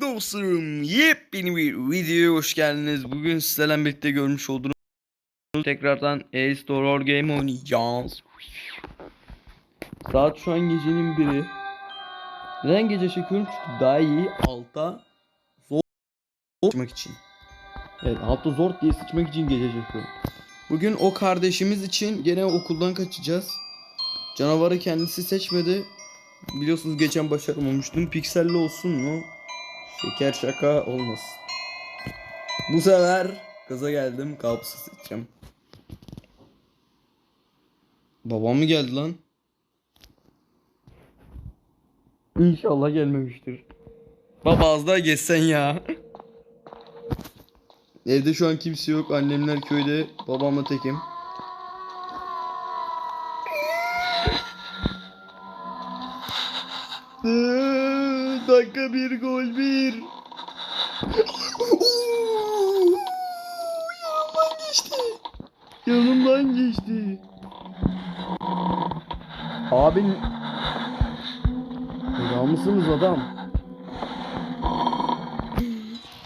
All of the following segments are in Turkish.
Evet yepyeni bir videoya hoş geldiniz. Bugün sizlerle birlikte görmüş olduğunuz tekrardan Ace Horror Game oynayacağız. Saat şu an gecenin biri. Neden gece çekiyorum? Çünkü daha iyi alta zor sıçmak için. Evet altta zor diye sıçmak için gece çekiyorum. Bugün o kardeşimiz için gene okuldan kaçacağız. Canavarı kendisi seçmedi. Biliyorsunuz geçen başaramamıştım. Pikselli olsun mu? Şeker şaka olmasın. Bu sefer gaza geldim. Kapısı seçeceğim. Babam mı geldi lan? İnşallah gelmemiştir. Baba az daha geçsen ya. Evde şu an kimse yok. Annemler köyde. Babamla tekim. Dakika bir gol bir. Yanımdan geçti. Yanımdan geçti. Abin Adam mısınız adam?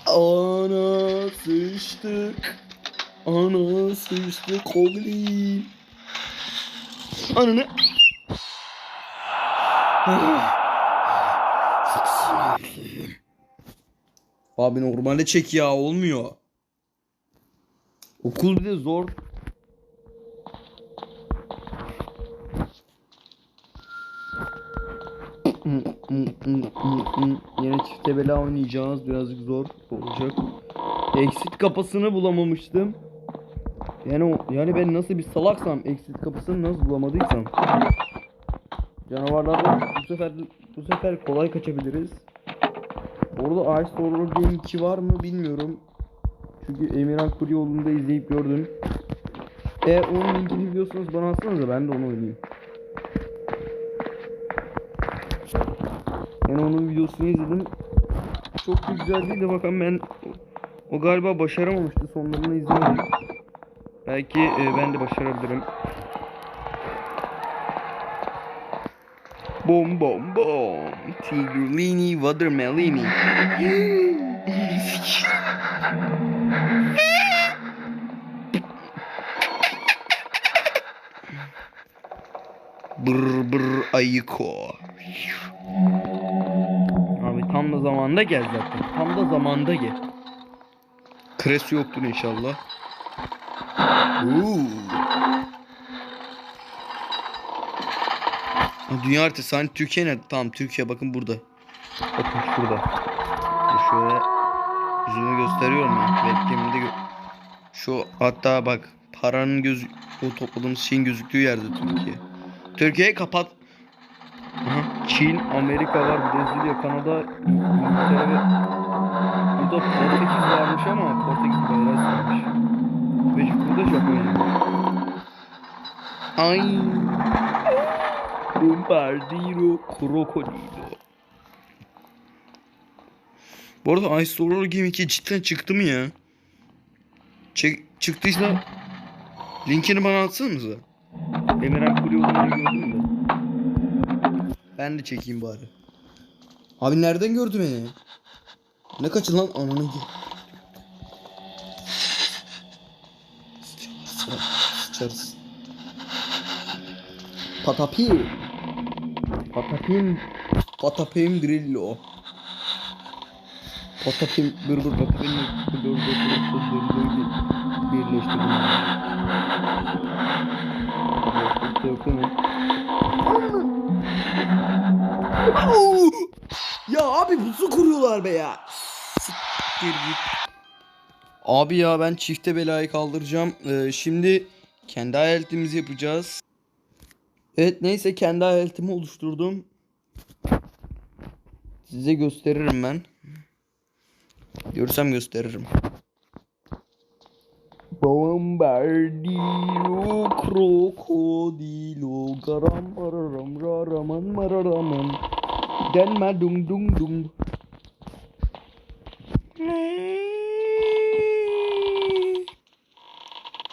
Ana sıçtık. Ana sıçtık oğlum. Ananı. Abi normalde çek ya olmuyor. Okul bir de zor. Yine çifte bela oynayacağız. Birazcık zor olacak. Exit kapısını bulamamıştım. Yani yani ben nasıl bir salaksam exit kapısını nasıl bulamadıysam. Canavarlardan bu sefer bu sefer kolay kaçabiliriz. Orada Ice Horror Game 2 var mı bilmiyorum. Çünkü Emirhan Kuru yolunda izleyip gördüm. Eğer onun linkini biliyorsanız bana atsanıza ben de onu oynayayım. Yani onun videosunu izledim. Çok güzel değil de bakalım ben o galiba başaramamıştı sonlarını izlemedim. Belki e, ben de başarabilirim. Bom bom bom. Tigurlini watermelini. Brr brr ayıko. Abi tam da zamanda gel zaten. Tam da zamanda gel. Kres yoktur inşallah. Oo. Dünya haritası hani Türkiye nerede? Tamam Türkiye bakın burada. Bakın şurada. Şöyle yüzümü gösteriyorum ya. Webcam'de gö Şu hatta bak paranın göz o topladığımız şeyin gözüktüğü yerde Türkiye. Türkiye'yi kapat. Aha, Çin, Amerika var, Brezilya, Kanada, İngiltere ve burada Portekiz varmış ama Portekiz bayrağı sarmış. Ve burada Japonya. Ay. Bombardiro Crocodilo. Bu arada Ice Horror Game 2 cidden çıktı mı ya? Çek, çıktıysa linkini bana atsanıza. Emirhan Kuru yolunu gördüm de. Ben de çekeyim bari. Abi nereden gördü beni? Ne kaçın lan ananı gir. Sıçarız. Sıçarız. Patapim. Patapim. Grillo. Patapim. Dur dur patapim. Dur dur dur dur dur dur. Birleştirdim. Ya abi pusu kuruyorlar be ya. Siktir git. Abi ya ben çifte belayı kaldıracağım. Ee, şimdi kendi hayaletimizi yapacağız. Evet neyse kendi hayaletimi oluşturdum. Size gösteririm ben. Görsem gösteririm. Bombardiro krokodilo garam mararam raraman mararaman Denme dung dung dung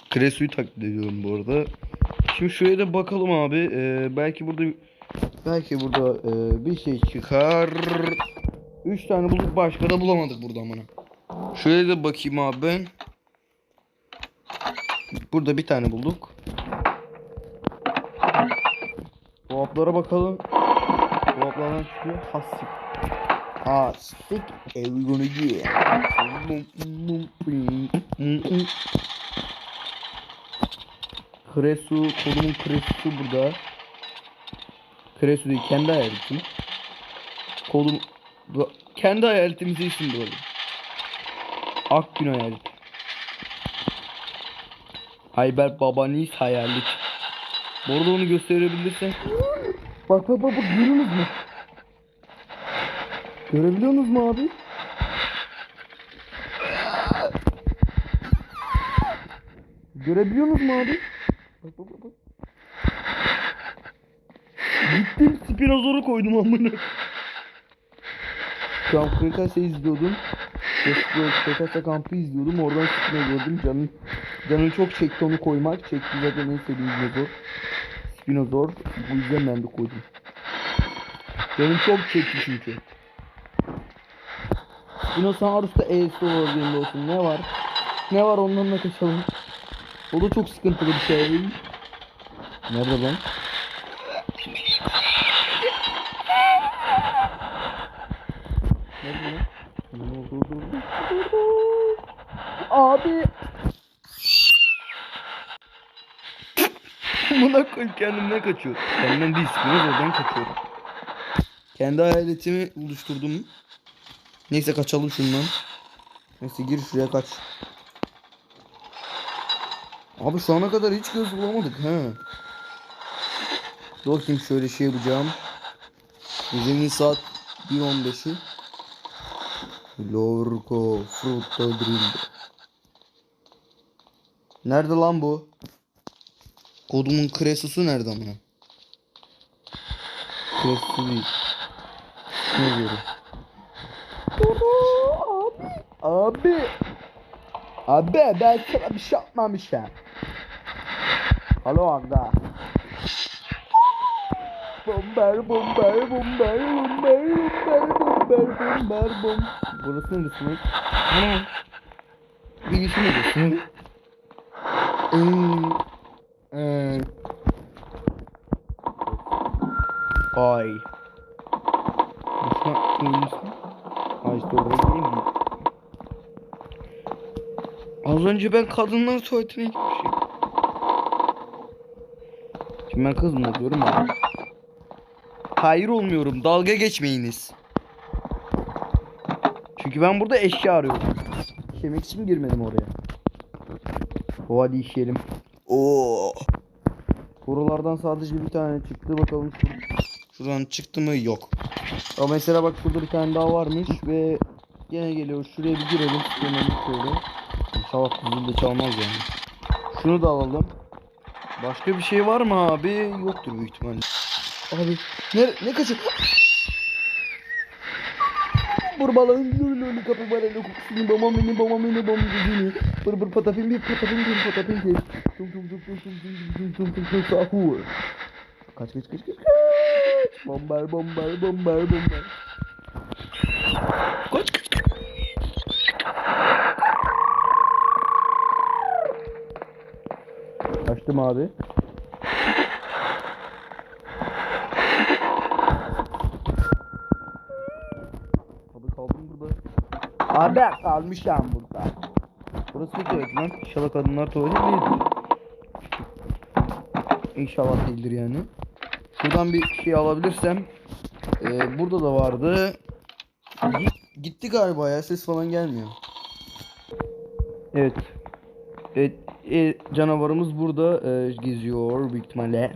Kresu'yu taklit ediyorum bu arada. Şimdi şuraya da bakalım abi. Ee, belki burada belki burada e, bir şey çıkar. 3 tane bulduk başka da bulamadık burada amına. Şöyle de bakayım abi ben. Burada bir tane bulduk. Dolaplara bakalım. Dolaplardan çıkıyor. Hasik. Hasik. Every gonna get. Kresu, kolumun kresu burada. Kresu değil, kendi hayaletim. Kolum, kendi hayaletimize isim bulalım. Akgün hayalet. Ayber babanis hayalet. Bu arada onu gösterebilirsen. Bak bak bak bak görüyorsunuz mu? Görebiliyorsunuz mu abi? Görebiliyorsunuz mu abi? Bak bak bak. bak. Gittim spinozoru koydum amına. Şu an Kırkası izliyordum. Kırkası kampı izliyordum. Oradan spino gördüm. Canım, canım çok çekti onu koymak. Çekti zaten en sevdiğim dinozor. Spinozor. Bu yüzden ben de koydum. Canım çok çekti çünkü. Spinosaurus'ta E'si olabilir olsun. Ne var? Ne var ondan kaçalım. O da çok sıkıntılı bir şey. Nerede ben? Nerede lan? Abi. Buna koy kendimden kaçıyor. Kendimden değil Spinoza'dan kaçıyorum. Kendi hayaletimi oluşturdum. Neyse kaçalım şundan. Neyse gir şuraya kaç. Abi şu ana kadar hiç göz bulamadık he. Dur bakayım şöyle şey yapacağım. Gecenin saat 1.15'i. Lorco Frutto Drill. Nerede lan bu? Kodumun kresusu nerede amına? Kresusu değil. Ne diyorum? Abi. Abi. Abi ben sana bir şey yapmamışım. Alo Agda. Bomber bomber bomber bomber bomber bomber bomber bom. Burası neresi lan? Ana. Bir kişi neresi? Hmm. Hmm. Ay. Boşuna koymuşsun. Ay işte oraya gideyim mi? Az önce ben kadınlar tuvaletine gitmişim. Şimdi ben kız mı oluyorum abi? Hayır olmuyorum. Dalga geçmeyiniz. Çünkü ben burada eşya arıyorum. İşemek için girmedim oraya. O hadi işeyelim. Oo. Buralardan sadece bir tane çıktı bakalım. şur- Şuradan çıktı mı? Yok. Ama mesela bak şurada bir tane daha varmış ve gene geliyor. Şuraya bir girelim. Şöyle şöyle. İnşallah kızıl da çalmaz yani. Şunu da alalım. Başka bir şey var mı abi? Yoktur büyük ihtimalle. Abi ne ne kaçı? Vurmaların lülülü kapı bana ne kokusunu babam beni babam beni babam beni bır bır patapim bir patapim bir patapim bir tum tum tum tum tum tum tum tum tum tum sahur kaç kaç kaç kaç kaç bomber bomber bomber bomber kaç kaç Kaçtım abi. Abi kaldım burada. Abi kalmışım burada. Burası ne tuvalet lan? İnşallah kadınlar tuvaleti değildir. İnşallah değildir yani. Şuradan bir şey alabilirsem. Ee, burada da vardı. Gi- Gitti galiba ya ses falan gelmiyor. Evet. Evet, e, canavarımız burada e, geziyor büyük ihtimalle.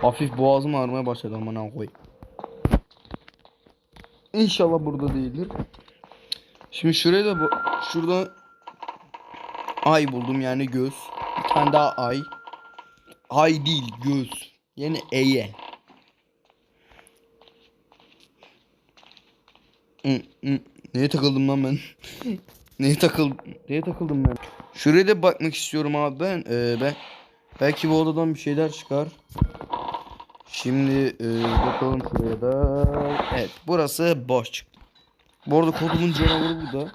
Hafif boğazım ağrımaya başladı aman koy. İnşallah burada değildir. Şimdi şuraya da bu şurada ay buldum yani göz. Bir tane daha ay. Ay değil göz. Yani eye. Neye takıldım lan ben? Neye takıldım? Neye takıldım ben? Şuraya da bakmak istiyorum abi ben. Ee, ben belki bu odadan bir şeyler çıkar. Şimdi e, bakalım şuraya da. Evet burası boş çıktı. Bu arada kodumun canavarı burada.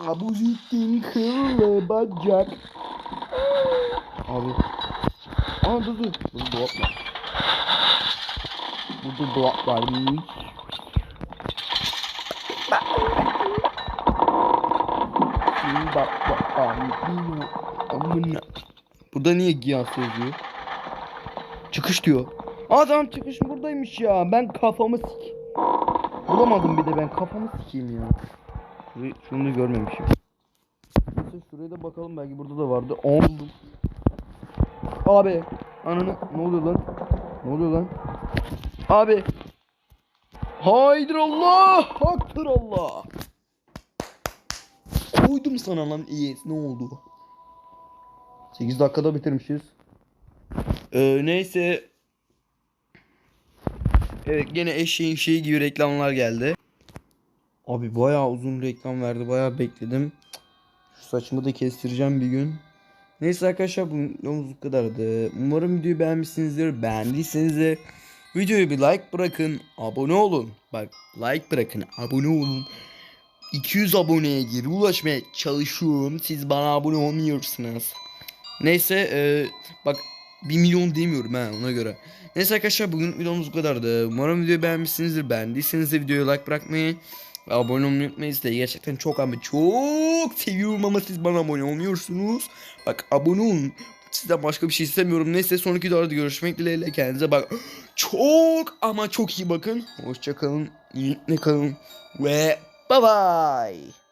Abuzittin kıllı bacak. Abi. Aa dur dur. Burada dolap var. Burada dolap varmış. Bak bak. Amına. Burada niye Giyas yazıyor? Çıkış diyor. Adam çıkış buradaymış ya. Ben kafamı sik. Bulamadım bir de ben kafamı sikeyim ya. Şurayı, şunu da görmemişim. Neyse şuraya da bakalım belki burada da vardı. Aa, buldum. Abi. Ananı ne oluyor lan? Ne oluyor lan? Abi. Haydır Allah. Haktır Allah. Koydum sana lan iyi. Ne oldu? 8 dakikada bitirmişiz. Ee, neyse. Evet gene eşeğin şeyi gibi reklamlar geldi. Abi bayağı uzun reklam verdi. Bayağı bekledim. Şu saçımı da kestireceğim bir gün. Neyse arkadaşlar bu videomuz bu kadardı. Umarım videoyu beğenmişsinizdir. Beğendiyseniz de videoya bir like bırakın. Abone olun. Bak like bırakın. Abone olun. 200 aboneye geri ulaşmaya çalışıyorum. Siz bana abone olmuyorsunuz. Neyse e, bak 1 milyon demiyorum ha ona göre. Neyse arkadaşlar bugün videomuz bu kadardı. Umarım videoyu beğenmişsinizdir. Beğendiyseniz de videoya like bırakmayı ve abone olmayı unutmayın. Size gerçekten çok ama çok seviyorum ama siz bana abone olmuyorsunuz. Bak abone olun. Sizden başka bir şey istemiyorum. Neyse sonraki videoda görüşmek dileğiyle. Kendinize bak. Çok ama çok iyi bakın. Hoşçakalın. İyilikle kalın. Ve bye bye.